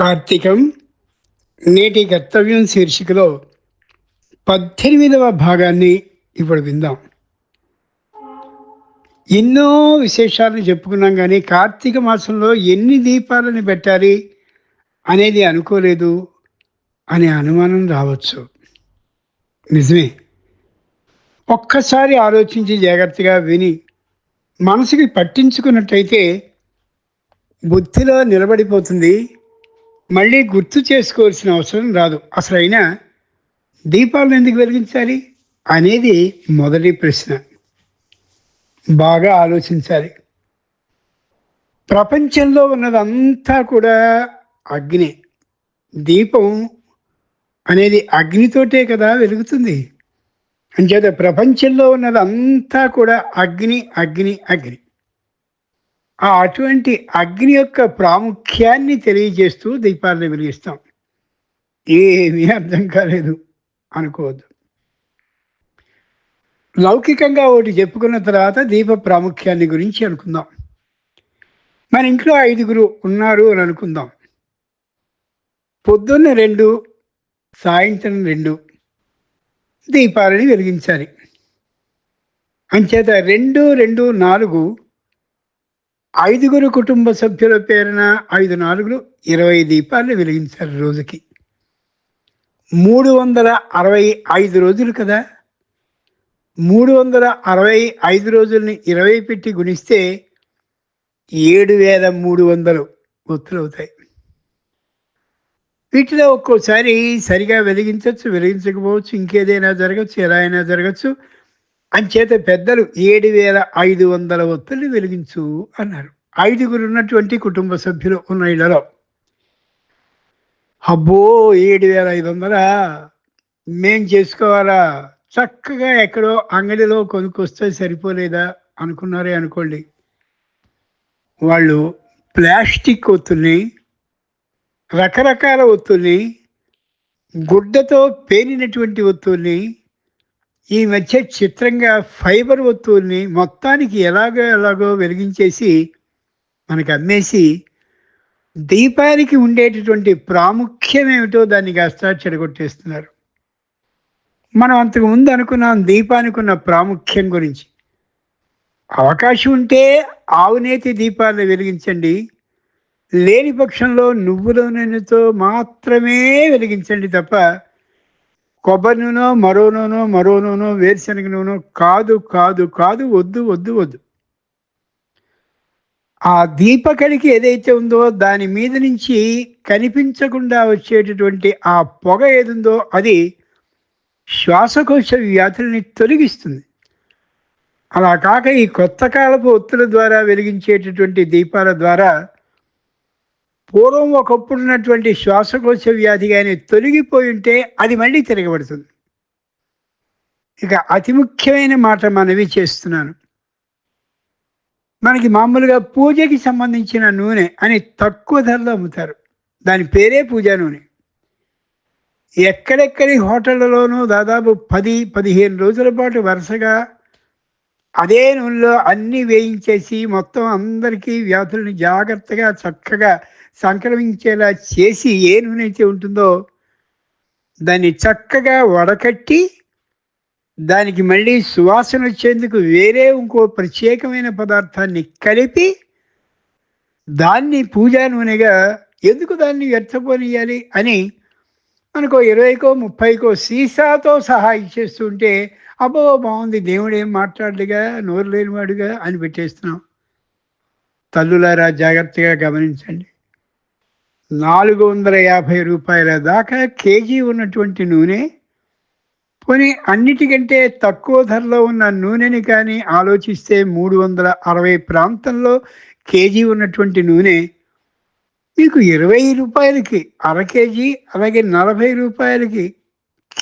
కార్తీకం నేటి కర్తవ్యం శీర్షికలో పద్దెనిమిదవ భాగాన్ని ఇప్పుడు విందాం. ఎన్నో విశేషాలను చెప్పుకున్నాం కానీ కార్తీక మాసంలో ఎన్ని దీపాలను పెట్టాలి అనేది అనుకోలేదు అనే అనుమానం రావచ్చు. నిజమే. ఒక్కసారి ఆలోచించి జాగ్రత్తగా విని మనసుకి పట్టించుకున్నట్టయితే బుద్ధిలో నిలబడిపోతుంది. మళ్ళీ గుర్తు చేసుకోవాల్సిన అవసరం రాదు. అసలు అయినా దీపాలను ఎందుకు వెలిగించాలి అనేది మొదటి ప్రశ్న. బాగా ఆలోచించాలి. ప్రపంచంలో ఉన్నదంతా కూడా అగ్ని. దీపం అనేది అగ్నితోటే కదా వెలుగుతుంది. అంచేత ప్రపంచంలో ఉన్నదంతా కూడా అగ్ని అగ్ని అగ్ని. ఆ అటువంటి అగ్ని యొక్క ప్రాముఖ్యాన్ని తెలియజేస్తూ దీపాలను వెలిగిస్తాం. ఏమీ అర్థం కాలేదు. అనుకోవద్దు. లౌకికంగా ఒకటి చెప్పుకున్న తర్వాత దీప ప్రాముఖ్యాన్ని గురించి అనుకుందాం. మన ఇంట్లో ఐదుగురు ఉన్నారు అని అనుకుందాం. పొద్దున్న రెండు సాయంత్రం రెండు దీపాలని వెలిగించాలి. అంచేత రెండు రెండు నాలుగు ఐదుగురు కుటుంబ సభ్యుల పేరున ఐదు నాలుగులు ఇరవై దీపాలు వెలిగించారు రోజుకి. మూడు వందల అరవై ఐదు రోజులు కదా. మూడు వందల అరవై ఐదు రోజుల్ని ఇరవై పెట్టి గుణిస్తే ఏడు వేల మూడు వందలు గుర్తులవుతాయి అవుతాయి వీటిలో ఒక్కోసారి సరిగా వెలిగించవచ్చు వెలిగించకపోవచ్చు ఇంకేదైనా జరగచ్చు ఎలా అయినా జరగచ్చు. అంచేత పెద్దలు ఏడు వేల ఐదు వందల ఒత్తులు వెలిగించు అన్నారు. ఐదుగురు ఉన్నటువంటి కుటుంబ సభ్యులు ఉన్న ఇళ్ళలో అబ్బో ఏడు వేల ఐదు వందలా. మేం చేసుకోవాలా? చక్కగా ఎక్కడో అంగడిలో కొనుక్కొస్తే సరిపోలేదా? అనుకున్నారే అనుకోండి. వాళ్ళు ప్లాస్టిక్ ఒత్తుల్ని రకరకాల ఒత్తుల్ని గుడ్డతో పేనినటువంటి ఒత్తుల్ని ఈ మధ్య చిత్రంగా ఫైబర్ వస్తువుల్ని మొత్తానికి ఎలాగో ఎలాగో వెలిగించేసి మనకు అమ్మేసి దీపానికి ఉండేటటువంటి ప్రాముఖ్యం ఏమిటో దాన్ని కాస్త చెడగొట్టేస్తున్నారు. మనం అంతకు ముందు అనుకున్నాం దీపానికి ఉన్న ప్రాముఖ్యం గురించి. అవకాశం ఉంటే ఆవునేతి దీపాలను వెలిగించండి. లేని పక్షంలో నువ్వుల నూనెతో మాత్రమే వెలిగించండి తప్ప కొబ్బరి నూనె మరో నూనె మరో నూనె వేరుశనగ నూనె కాదు కాదు కాదు వద్దు వద్దు వద్దు. ఆ దీపకడికి ఏదైతే ఉందో దాని మీద నుంచి కనిపించకుండా వచ్చేటటువంటి ఆ పొగ ఏదుందో అది శ్వాసకోశ వ్యాధుల్ని తొలగిస్తుంది. అలా కాక ఈ కొత్త కాలపు ఒత్తుల ద్వారా వెలిగించేటటువంటి దీపాల ద్వారా పూర్వం ఒకప్పుడు ఉన్నటువంటి శ్వాసకోశ వ్యాధి కానీ తొలగిపోయి ఉంటే అది మళ్ళీ తిరగబడుతుంది. ఇక అతి ముఖ్యమైన మాట మనవి చేస్తున్నాను. మనకి మామూలుగా పూజకి సంబంధించిన నూనె అని తక్కువ ధరలో అమ్ముతారు. దాని పేరే పూజా నూనె. ఎక్కడెక్కడి హోటళ్ళలోనూ దాదాపు పది పదిహేను రోజుల పాటు వరుసగా అదే నూనెలో అన్నీ వేయించేసి మొత్తం అందరికీ వ్యాధులను జాగ్రత్తగా చక్కగా సంక్రమించేలా చేసి ఏ నూనె అయితే ఉంటుందో దాన్ని చక్కగా వడకట్టి దానికి మళ్ళీ సువాసన వచ్చేందుకు వేరే ఇంకో ప్రత్యేకమైన పదార్థాన్ని కలిపి దాన్ని పూజా నూనెగా ఎందుకు దాన్ని వ్యర్థపోనియాలి అని మనకో ఇరవైకో ముప్పైకో సీసాతో సహా ఇచ్చేస్తుంటే అబ్బో బాగుంది దేవుడు ఏం మాట్లాడలేగా నోరు లేనివాడుగా అని పెట్టేస్తున్నాం. తల్లులారా జాగ్రత్తగా గమనించండి. నాలుగు వందల యాభై రూపాయల దాకా కేజీ ఉన్నటువంటి నూనె. పోనీ అన్నిటికంటే తక్కువ ధరలో ఉన్న నూనెని కానీ ఆలోచిస్తే మూడు వందల అరవై ప్రాంతంలో కేజీ ఉన్నటువంటి నూనె. మీకు ఇరవై రూపాయలకి అర కేజీ అలాగే నలభై రూపాయలకి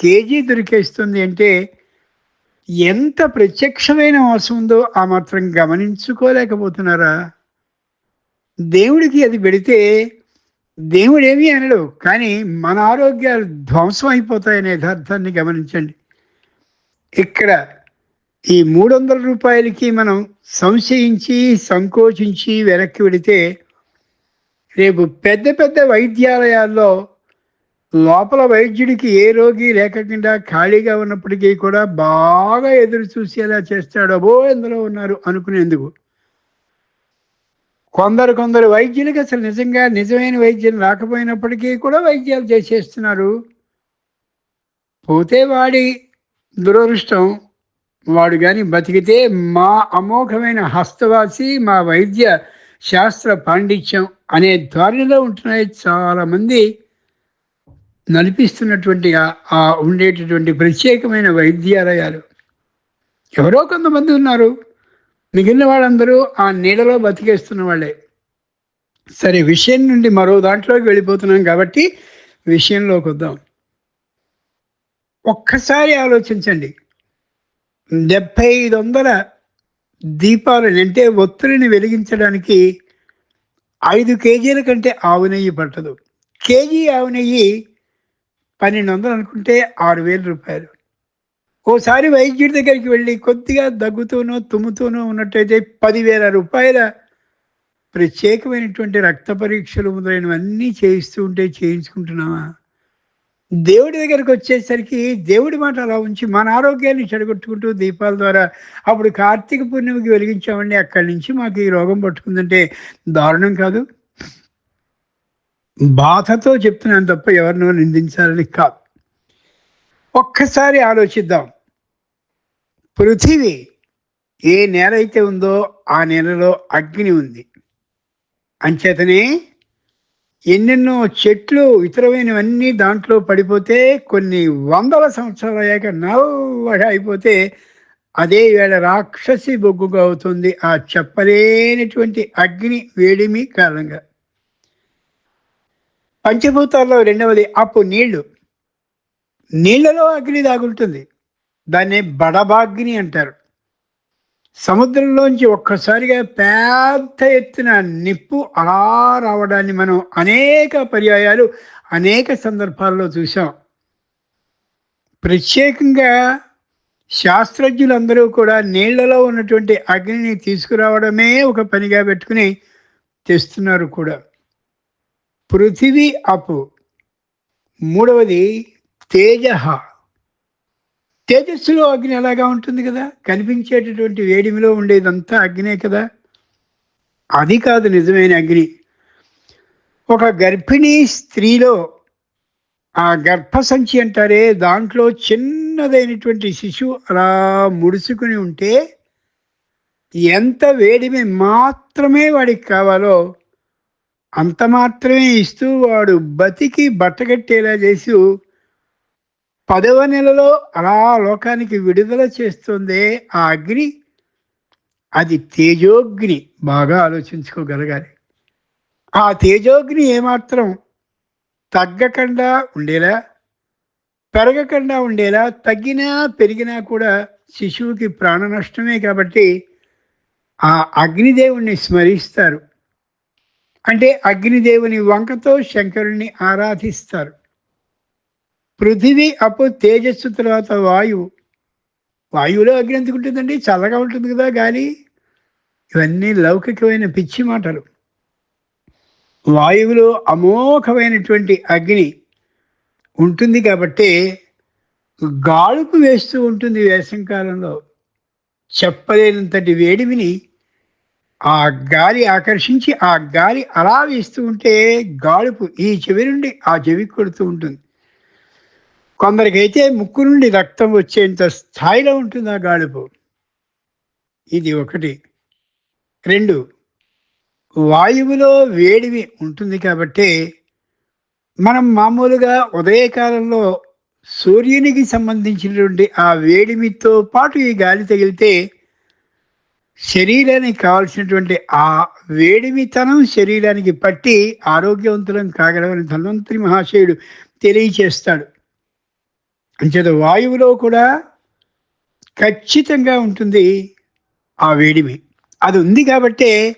కేజీ దొరికేస్తుంది అంటే ఎంత ప్రత్యక్షమైన మోసం ఉందో ఆ మాత్రం గమనించుకోలేకపోతున్నారా? దేవుడికి అది పెడితే దేవుడేమీ అనడు కానీ మన ఆరోగ్యాలు ధ్వంసం అయిపోతాయనే యథార్థాన్ని గమనించండి. ఇక్కడ ఈ మూడు వందల రూపాయలకి మనం సంశయించి సంకోచించి వెనక్కి వెళితే రేపు పెద్ద పెద్ద వైద్యాలయాల్లో లోపల వైద్యుడికి ఏ రోగి లేకుండా ఖాళీగా ఉన్నప్పటికీ కూడా బాగా ఎదురు చూసేలా చేస్తాడు అబో ఎందులో ఉన్నారు అనుకునేందుకు. కొందరు కొందరు వైద్యులకి అసలు నిజంగా నిజమైన వైద్యం రాకపోయినప్పటికీ కూడా వైద్యాలు చేసేస్తున్నారు. పోతే వాడి దురదృష్టం వాడు కానీ బతికితే మా అమోఘమైన హస్తవాసి మా వైద్య శాస్త్ర పాండిత్యం అనే ధోరణిలో ఉంటున్నాయి చాలామంది. నడిపిస్తున్నటువంటి ఆ ఉండేటటువంటి ప్రత్యేకమైన వైద్యాలయాలు. ఎవరో కొంతమంది ఉన్నారు. మిగిలిన వాళ్ళందరూ ఆ నీడలో బతికేస్తున్న వాళ్ళే. సరే విషయం నుండి మరో దాంట్లోకి వెళ్ళిపోతున్నాం కాబట్టి విషయంలోకి వద్దాం. ఒక్కసారి ఆలోచించండి. డెబ్భై ఐదు వందల దీపాలను అంటే ఒత్తిడిని వెలిగించడానికి ఐదు కేజీల కంటే ఆవు నెయ్యి పట్టదు. కేజీ ఆవు నెయ్యి పన్నెండు వందలు అనుకుంటే ఆరు వేల రూపాయలు. ఓసారి వైద్యుడి దగ్గరికి వెళ్ళి కొద్దిగా దగ్గుతూనో తుమ్ముతూనో ఉన్నట్టయితే పదివేల రూపాయల ప్రత్యేకమైనటువంటి రక్త పరీక్షలు మొదలైనవన్నీ చేయిస్తూ ఉంటే చేయించుకుంటున్నామా దేవుడి దగ్గరికి వచ్చేసరికి దేవుడి మాట అలా ఉంచి మన ఆరోగ్యాన్ని చెడగొట్టుకుంటూ దీపాల ద్వారా అప్పుడు కార్తీక పూర్ణిమకి వెలిగించామండి. అక్కడి నుంచి మాకు ఈ రోగం పట్టుకుందంటే దారుణం కాదు. బాధతో చెప్తున్నాను తప్ప ఎవరినో నిందించాలని కాదు. ఒక్కసారి ఆలోచిద్దాం. పృథివీ ఏ నేల అయితే ఉందో ఆ నేలలో అగ్ని ఉంది. అంచేతనే ఎన్నెన్నో చెట్లు ఇతరమైనవన్నీ దాంట్లో పడిపోతే కొన్ని వందల సంవత్సరాలు అయ్యాక నల్లగా అయిపోతే అదే వేళ రాక్షసి బొగ్గుగా అవుతుంది. ఆ చెప్పలేనటువంటి అగ్ని వేడిమి కారణంగా. పంచభూతాల్లో రెండవది అప్పు నీళ్ళు. నీళ్ళలో అగ్ని దాగుంటుంది దాన్ని బడబాగ్ని అంటారు. సముద్రంలోంచి ఒక్కసారిగా పెద్ద ఎత్తున నిప్పు అలా రావడాన్ని మనం అనేక పర్యాయాలు అనేక సందర్భాల్లో చూసాం ప్రత్యేకంగా శాస్త్రజ్ఞులందరూ కూడా నీళ్ళలో ఉన్నటువంటి అగ్నిని తీసుకురావడమే ఒక పనిగా పెట్టుకుని తెస్తున్నారు కూడా. పృథివీ అపు. మూడవది తేజ. తేజస్సులో అగ్ని ఎలాగా ఉంటుంది కదా? కనిపించేటటువంటి వేడిమిలో ఉండేదంతా అగ్నే కదా? అది కాదు నిజమైన అగ్ని. ఒక గర్భిణీ స్త్రీలో ఆ గర్భసంచి అంటారే దాంట్లో చిన్నదైనటువంటి శిశువు అలా ముడుచుకుని ఉంటే ఎంత వేడిమి మాత్రమే వాడికి కావాలో అంత మాత్రమే ఇస్తూ వాడు బతికి బట్టగట్టేలా చేసి పదవ నెలలో అలా లోకానికి విడుదల చేస్తుంది ఆ అగ్ని. అది తేజోగ్ని. బాగా ఆలోచించుకోగలగాలి. ఆ తేజోగ్ని ఏమాత్రం తగ్గకుండా ఉండేలా పెరగకుండా ఉండేలా తగ్గినా పెరిగినా కూడా శిశువుకి ప్రాణ నష్టమే కాబట్టి ఆ అగ్నిదేవుణ్ణి స్మరిస్తారు. అంటే అగ్నిదేవుని వంకతో శంకరుణ్ణి ఆరాధిస్తారు. పృథివీ అప్పు తేజస్సు తర్వాత వాయువు. వాయువులో అగ్ని ఎందుకు ఉంటుందండి? చల్లగా ఉంటుంది కదా గాలి. ఇవన్నీ లౌకికమైన పిచ్చి మాటలు. వాయువులో అమోఘమైనటువంటి అగ్ని ఉంటుంది కాబట్టి గాడుపు వేస్తూ ఉంటుంది వేసంకాలంలో చెప్పలేనంతటి వేడిమిని ఆ గాలి ఆకర్షించి ఆ గాలి అలా వేస్తూ ఉంటే గాలుపు ఈ చెవి నుండి ఆ చెవి కొడుతూ ఉంటుంది. కొందరికైతే ముక్కు నుండి రక్తం వచ్చేంత స్థాయిలో ఉంటుంది ఆ గాలుపు ఇది ఒకటి. రెండు వాయువులో వేడిమి ఉంటుంది కాబట్టి మనం మామూలుగా ఉదయకాలంలో సూర్యునికి సంబంధించినటువంటి ఆ వేడిమితో పాటు ఈ గాలి తగిలితే శరీరానికి కావాల్సినటువంటి ఆ వేడిమితనం శరీరానికి పట్టి ఆరోగ్యవంతులం కాగలమని ధన్వంతరి మహాశయుడు తెలియచేస్తాడు. అంచేత వాయువులో కూడా ఖచ్చితంగా ఉంటుంది ఆ వేడిమి. అది ఉంది కాబట్టే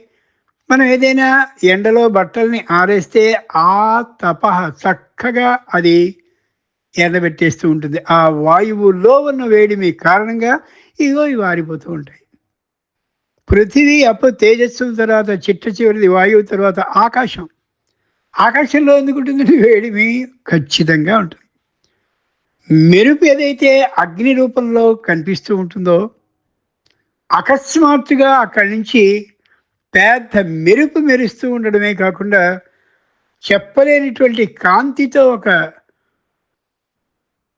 మనం ఏదైనా ఎండలో బట్టల్ని ఆరేస్తే ఆ తప చక్కగా అది ఎండబెట్టేస్తూ ఉంటుంది. ఆ వాయువులో ఉన్న వేడిమి కారణంగా ఇగో ఇవి ఆరిపోతూ ఉంటాయి. పృథివీ అప్పుడు తేజస్సు తర్వాత చిట్ట చివరిది వాయువు తర్వాత ఆకాశం. ఆకాశంలో ఎందుకు వేడిమి ఖచ్చితంగా ఉంటుంది. మెరుపు ఏదైతే అగ్ని రూపంలో కనిపిస్తూ ఉంటుందో అకస్మాత్తుగా అక్కడి నుంచి పెద్ద మెరుపు మెరుస్తూ ఉండడమే కాకుండా చెప్పలేనిటువంటి కాంతితో ఒక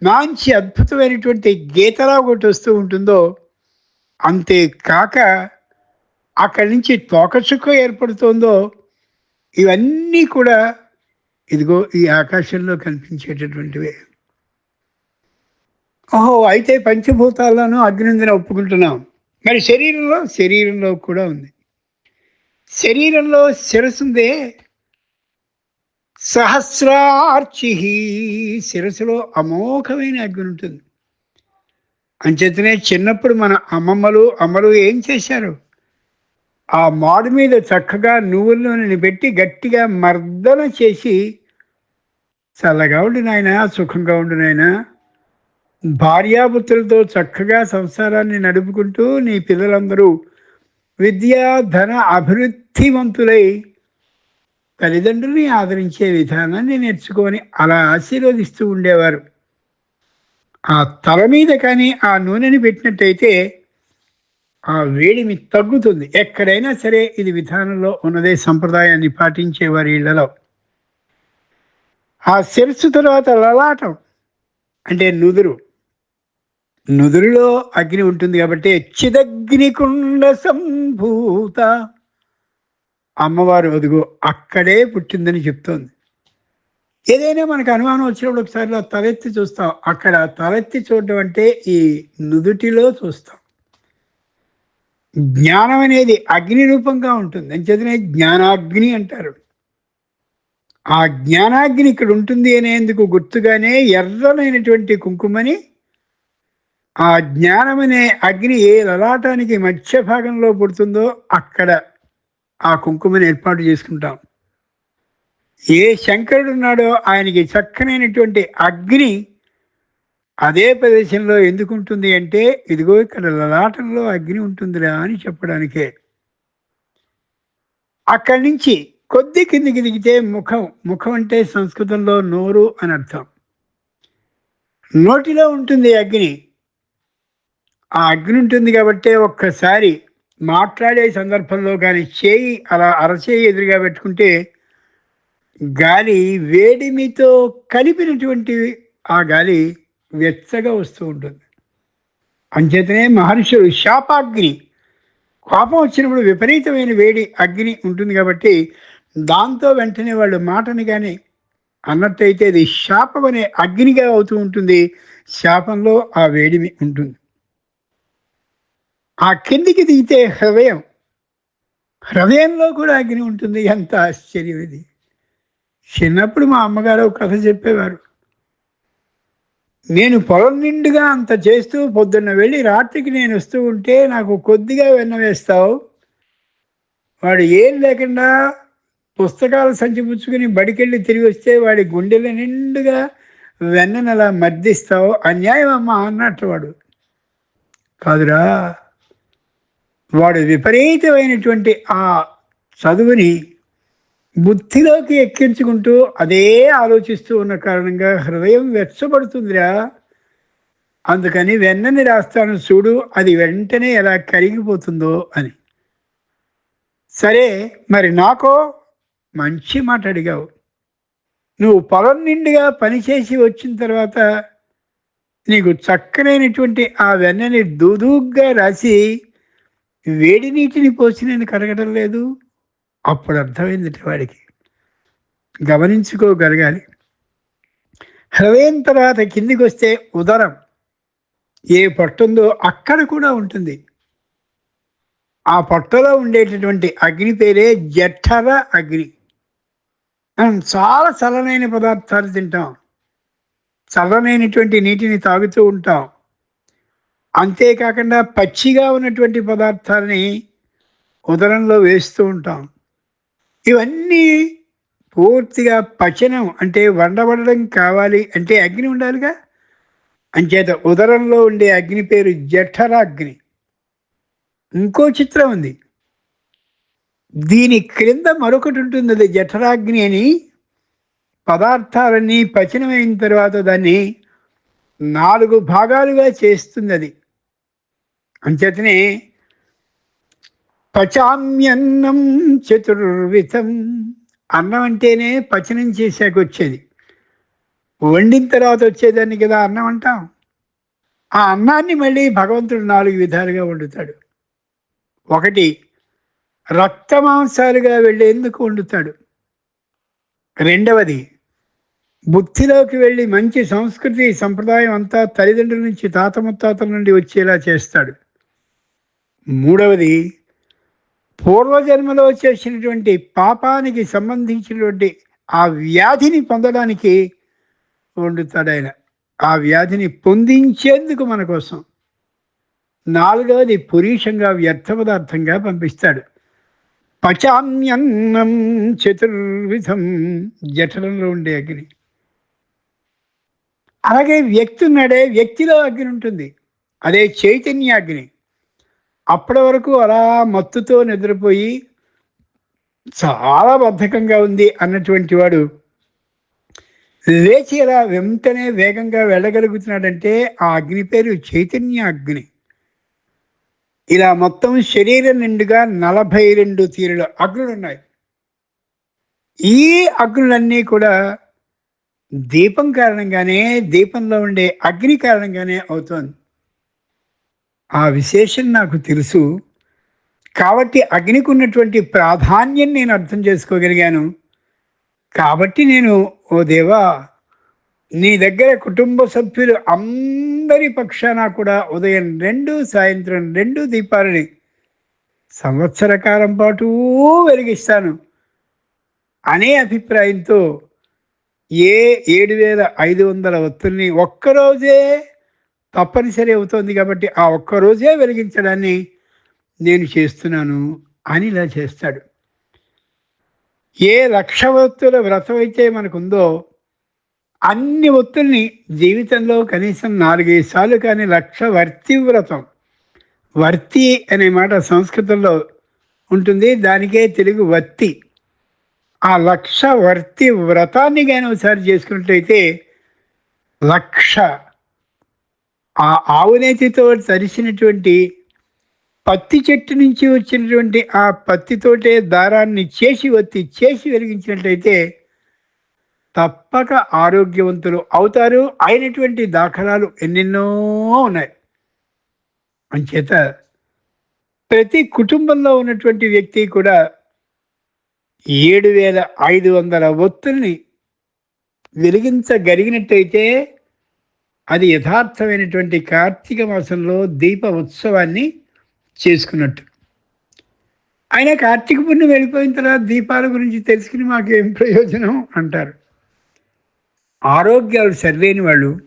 మంచి అద్భుతమైనటువంటి గీతలా ఒకటి వస్తూ ఉంటుందో అంతేకాక అక్కడి నుంచి తోకచుక్క ఏర్పడుతుందో ఇవన్నీ కూడా ఇదిగో ఈ ఆకాశంలో కనిపించేటటువంటివే. ఓహో అయితే పంచభూతాలను అగ్నిందిన ఒప్పుకుంటున్నాం. మరి శరీరంలో శరీరంలో కూడా ఉంది. శరీరంలో శిరసుందే సహస్రార్చి శిరస్సులో అమోఘమైన అగ్ని ఉంటుంది అంచేతనే చిన్నప్పుడు మన అమ్మమ్మలు అమ్మలు ఏం చేశారు? ఆ మాడు మీద చక్కగా నువ్వుల నూనెని పెట్టి గట్టిగా మర్దన చేసి చల్లగా ఉండు నాయన సుఖంగా ఉండు నాయన భార్యాపుత్రులతో చక్కగా సంసారాన్ని నడుపుకుంటూ నీ పిల్లలందరూ విద్యా ధన అభివృద్ధివంతులై తల్లిదండ్రుల్ని ఆదరించే విధానాన్ని నేర్చుకొని అలా ఆశీర్వదిస్తూ ఉండేవారు. ఆ తల మీద కానీ ఆ నూనెని పెట్టినట్టయితే ఆ వేడిమి తగ్గుతుంది. ఎక్కడైనా సరే ఇది విధానంలో ఉన్నదే సంప్రదాయాన్ని పాటించేవారి ఇళ్ళలో. ఆ శిరస్సు తర్వాత లలాటం అంటే నుదురు. నుదురులో అగ్ని ఉంటుంది కాబట్టి చిదగ్నికుండ సంభూత. అమ్మవారు అదిగో అక్కడే పుట్టిందని చెప్తోంది. ఏదైనా మనకు అనుమానం వచ్చినప్పుడు ఒకసారి తలెత్తి చూస్తాం. అక్కడ తలెత్తి చూడడం అంటే ఈ నుదుటిలో చూస్తాం. జ్ఞానం అనేది అగ్ని రూపంగా ఉంటుంది. అంచేతనే జ్ఞానాగ్ని అంటారు. ఆ జ్ఞానాగ్ని ఇక్కడ ఉంటుంది అనేందుకు గుర్తుగానే ఎర్రనైనటువంటి కుంకుమని ఆ జ్ఞానమనే అగ్ని ఏ లలాటానికి మధ్య భాగంలో పుడుతుందో అక్కడ ఆ కుంకుమని ఏర్పాటు చేసుకుంటాం. ఏ శంకరుడు ఉన్నాడో ఆయనకి చక్కనైనటువంటి అగ్ని అదే ప్రదేశంలో ఎందుకు ఉంటుంది అంటే ఇదిగో ఇక్కడ లలాటంలో అగ్ని ఉంటుందిరా అని చెప్పడానికే. అక్కడి నుంచి కొద్ది కిందికి దిగితే ముఖం ముఖం అంటే సంస్కృతంలో నోరు అని అర్థం. నోటిలో ఉంటుంది అగ్ని. ఆ అగ్ని ఉంటుంది కాబట్టి ఒక్కసారి మాట్లాడే సందర్భంలో కానీ చేయి అలా అరచేయి ఎదురుగా పెట్టుకుంటే గాలి వేడిమితో కలిపినటువంటి ఆ గాలి వెచ్చగా వస్తూ ఉంటుంది. అంచేతనే మహర్షులు శాపాగ్ని కోపం వచ్చినప్పుడు విపరీతమైన వేడి అగ్ని ఉంటుంది కాబట్టి దాంతో వెంటనే వాళ్ళు మాటని కానీ అన్నట్టయితే అది శాపం అనే అగ్నిగా అవుతూ ఉంటుంది. శాపంలో ఆ వేడిమి ఉంటుంది. ఆ కిందికి దిగితే హృదయం. హృదయంలో కూడా అగ్ని ఉంటుంది. ఎంత ఆశ్చర్యం ఇది. చిన్నప్పుడు మా అమ్మగారు ఒక కథ చెప్పేవారు. నేను పొలం నిండుగా అంత చేస్తూ పొద్దున్న వెళ్ళి రాత్రికి నేను వస్తూ ఉంటే నాకు కొద్దిగా వెన్న వేస్తావు. వాడు ఏం లేకుండా పుస్తకాలు సంచి పుచ్చుకుని బడికెళ్ళి తిరిగి వస్తే వాడి గుండెల నిండుగా వెన్నను అలా మర్దిస్తావు. అన్యాయం అమ్మ అన్నట్టు వాడు. కాదురా వాడు విపరీతమైనటువంటి ఆ చదువుని బుద్ధిలోకి ఎక్కించుకుంటూ అదే ఆలోచిస్తూ ఉన్న కారణంగా హృదయం వెచ్చబడుతుందిరా. అందుకని వెన్నని రాస్తాను చూడు అది వెంటనే ఎలా కరిగిపోతుందో అని. సరే మరి నాకో మంచి మాట అడిగావు. నువ్వు పొలం నిండుగా పనిచేసి వచ్చిన తర్వాత నీకు చక్కనైనటువంటి ఆ వెన్నని దుదుగ్గా రాసి వేడి నీటిని పోసి నేను కరగడం లేదు. అప్పుడు అర్థమైంది వాడికి. గమనించుకోగలగాలి హృదయం తర్వాత కిందికి వస్తే ఉదరం. ఏ పొట్టుందో అక్కడ కూడా ఉంటుంది. ఆ పొట్టలో ఉండేటటువంటి అగ్ని పేరే జఠర అగ్ని. మనం చాలా చల్లనైన పదార్థాలు తింటాం. చల్లనైనటువంటి నీటిని తాగుతూ ఉంటాం. అంతేకాకుండా పచ్చిగా ఉన్నటువంటి పదార్థాలని ఉదరంలో వేస్తూ ఉంటాం. ఇవన్నీ పూర్తిగా పచనం అంటే వండబడడం కావాలి అంటే అగ్ని ఉండాలిగా? అంచేత ఉదరంలో ఉండే అగ్ని పేరు జఠరాగ్ని. ఇంకో చిత్రం ఉంది. దీని క్రింద మరొకటి ఉంటుంది అది జఠరాగ్ని అని. పదార్థాలన్నీ పచనమైన తర్వాత దాన్ని నాలుగు భాగాలుగా చేస్తుంది అది. అంచేతనే పచామ్యన్నం చతుర్విధం. అన్నం అంటేనే పచనం చేశాక వచ్చేది. వండిన తర్వాత వచ్చేదాన్ని కదా అన్నం అంటాం. ఆ అన్నాన్ని మళ్ళీ భగవంతుడు నాలుగు విధాలుగా వండుతాడు. ఒకటి రక్తమాంసాలుగా వెళ్ళేందుకు వండుతాడు. రెండవది బుద్ధిలోకి వెళ్ళి మంచి సంస్కృతి సంప్రదాయం అంతా తల్లిదండ్రుల నుంచి తాత ముత్తాతల నుండి వచ్చేలా చేస్తాడు. మూడవది పూర్వజన్మలో చేసినటువంటి పాపానికి సంబంధించినటువంటి ఆ వ్యాధిని పొందడానికి వండుతాడు ఆయన ఆ వ్యాధిని పొందించేందుకు మన కోసం నాలుగవది పురీషంగా వ్యర్థ పదార్థంగా పంపిస్తాడు. పచామ్యన్నం చతుర్విధం జఠరంలో ఉండే అగ్ని. అలాగే వ్యక్తి ఉన్నాడే వ్యక్తిలో అగ్ని ఉంటుంది. అదే చైతన్య అగ్ని. అప్పటి వరకు అలా మత్తుతో నిద్రపోయి చాలా బద్ధకంగా ఉంది అన్నటువంటి వాడు లేచి అలా వెంటనే వేగంగా వెళ్ళగలుగుతున్నాడంటే ఆ అగ్ని పేరు చైతన్య అగ్ని ఇలా మొత్తం శరీరం నిండుగా నలభై రెండు తీరుల అగ్నులు ఉన్నాయి ఈ అగ్నులన్నీ కూడా దీపం కారణంగానే దీపంలో ఉండే అగ్ని కారణంగానే అవుతోంది. ఆ విశేషం నాకు తెలుసు. కాబట్టి అగ్నికి ఉన్నటువంటి ప్రాధాన్యం నేను అర్థం చేసుకోగలిగాను. కాబట్టి నేను ఓ దేవా నీ దగ్గర కుటుంబ సభ్యులు అందరి పక్షాన కూడా ఉదయం రెండు సాయంత్రం రెండు దీపాలని సంవత్సర కాలం పాటు వెలిగిస్తాను అనే అభిప్రాయంతో ఏ ఏడు వేల ఐదు వందల ఒత్తుల్ని ఒక్కరోజే తప్పనిసరి అవుతోంది కాబట్టి ఆ ఒక్కరోజే వెలిగించడాన్ని నేను చేస్తున్నాను అని ఇలా చేస్తాడు. ఏ లక్ష ఒత్తుల వ్రతం అయితే మనకుందో అన్ని ఒత్తుల్ని జీవితంలో కనీసం నాలుగైదు సార్లు కానీ లక్ష వర్తి వ్రతం వర్తి అనే మాట సంస్కృతంలో ఉంటుంది. దానికే తెలుగు వత్తి. ఆ లక్ష వర్తి వ్రతాన్ని కానీ ఒకసారి చేసుకున్నట్లయితే లక్ష ఆ ఆవునేతితో తరిసినటువంటి పత్తి చెట్టు నుంచి వచ్చినటువంటి ఆ పత్తితోటే దారాన్ని చేసి వత్తి చేసి వెలిగించినట్లయితే తప్పక ఆరోగ్యవంతులు అవుతారు. అయినటువంటి దాఖలాలు ఎన్నెన్నో ఉన్నాయి. అంచేత ప్రతి కుటుంబంలో ఉన్నటువంటి వ్యక్తి కూడా ఏడు వేల ఐదు వందల ఒత్తుల్ని వెలిగించగలిగినట్టయితే అది యథార్థమైనటువంటి కార్తీక మాసంలో దీప ఉత్సవాన్ని చేసుకున్నట్టు. ఆయన కార్తీక పుణ్యం వెళ్ళిపోయిన తర్వాత దీపాల గురించి తెలుసుకుని మాకేం ప్రయోజనం అంటారు. ఆరోగ్యాలు సరిలేని వాళ్ళు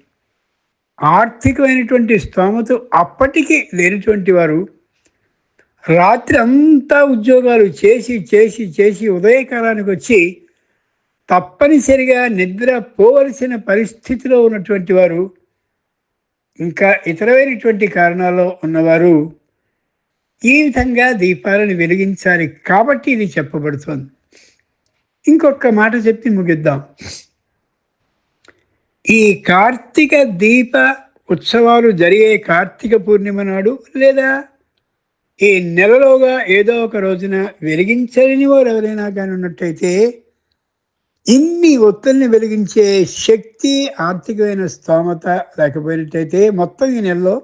ఆర్థికమైనటువంటి స్తోమత అప్పటికి లేనటువంటి వారు రాత్రి అంతా ఉద్యోగాలు చేసి చేసి చేసి ఉదయకాలానికి వచ్చి తప్పనిసరిగా నిద్ర పోవలసిన పరిస్థితిలో ఉన్నటువంటి వారు ఇంకా ఇతరమైనటువంటి కారణాల్లో ఉన్నవారు ఈ విధంగా దీపాలను వెలిగించాలి కాబట్టి ఇది చెప్పబడుతోంది. ఇంకొక మాట చెప్పి ముగిద్దాం. ఈ కార్తీక దీప ఉత్సవాలు జరిగే కార్తీక పూర్ణిమ నాడు లేదా ఈ నెలలోగా ఏదో ఒక రోజున వెలిగించలేని వారు ఎవరైనా కానీ ఉన్నట్టయితే ఇన్ని ఒత్తుల్ని వెలిగించే శక్తి ఆర్థికమైన స్తోమత లేకపోయినట్టయితే మొత్తం ఈ నెలలో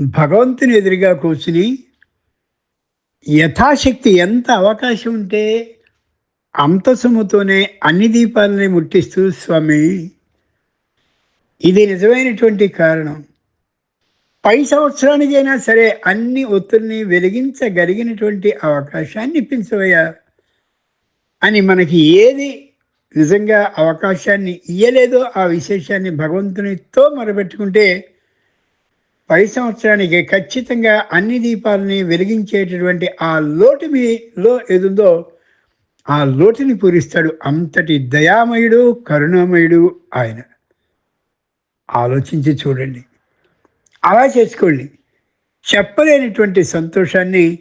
భగవంతుని ఎదురుగా కూర్చుని యథాశక్తి ఎంత అవకాశం ఉంటే అంత సొమ్ముతోనే అన్ని దీపాలని ముట్టిస్తూ స్వామి. ఇది నిజమైనటువంటి కారణం. పై సంవత్సరానికైనా సరే అన్ని ఒత్తుల్ని వెలిగించగలిగినటువంటి అవకాశాన్ని ఇప్పించవయ్యా అని మనకి ఏది నిజంగా అవకాశాన్ని ఇయ్యలేదో ఆ విశేషాన్ని భగవంతునితో మొరబెట్టుకుంటే పై సంవత్సరానికి ఖచ్చితంగా అన్ని దీపాలని వెలిగించేటటువంటి ఆ లోటు మీలో ఏదుందో ఆ లోటుని పూరిస్తాడు. అంతటి దయామయుడు కరుణామయుడు ఆయన. ఆలోచించి చూడండి. అలా చేసుకోండి. చెప్పలేనటువంటి సంతోషాన్ని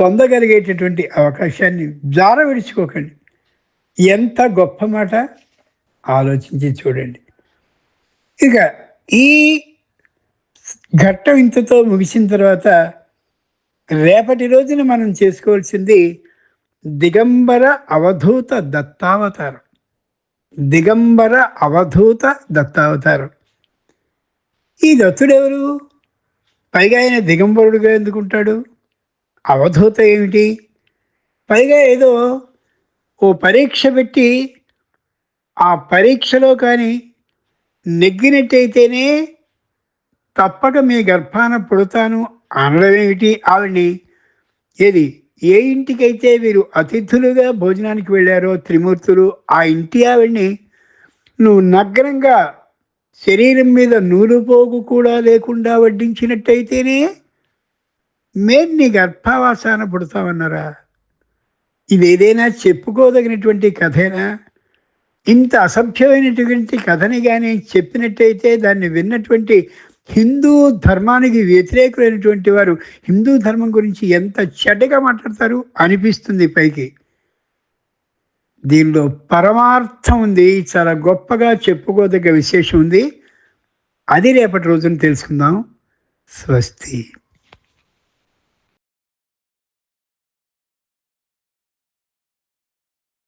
పొందగలిగేటటువంటి అవకాశాన్ని జార విడుచుకోకండి. ఎంత గొప్ప మాట ఆలోచించి చూడండి. ఇక ఈ ఘట్టం ఇంతతో ముగిసిన తర్వాత రేపటి రోజున మనం చేసుకోవాల్సింది దిగంబర అవధూత దత్తావతారం. దిగంబర అవధూత దత్తావతారం. ఈ దత్తుడెవరు? పైగా ఆయన దిగంబరుడుగా ఎందుకుంటాడు? అవధూత ఏమిటి? పైగా ఏదో ఓ పరీక్ష పెట్టి ఆ పరీక్షలో కానీ నెగ్గినట్టయితేనే తప్పక మీ గర్భాన పుడతాను అనడం ఏమిటి? ఆవిడ్ని ఏది ఏ ఇంటికైతే వీరు అతిథులుగా భోజనానికి వెళ్ళారో త్రిమూర్తులు ఆ ఇంటి ఆవిడ్ని నువ్వు నగ్నంగా శరీరం మీద నూలు పోగు కూడా లేకుండా వడ్డించినట్టయితేనే మేము నీ గర్భావాసాన పుడతామన్నారా? ఇదేదైనా చెప్పుకోదగినటువంటి కథేనా? ఇంత అసభ్యమైనటువంటి కథని కానీ చెప్పినట్టయితే దాన్ని విన్నటువంటి హిందూ ధర్మానికి వ్యతిరేకులైనటువంటి వారు హిందూ ధర్మం గురించి ఎంత చెడ్డగా మాట్లాడతారు అనిపిస్తుంది పైకి. దీనిలో పరమార్థం ఉంది చాలా గొప్పగా చెప్పుకోదగ్గ విశేషం ఉంది. అది రేపటి రోజున తెలుసుకుందాం. స్వస్తి.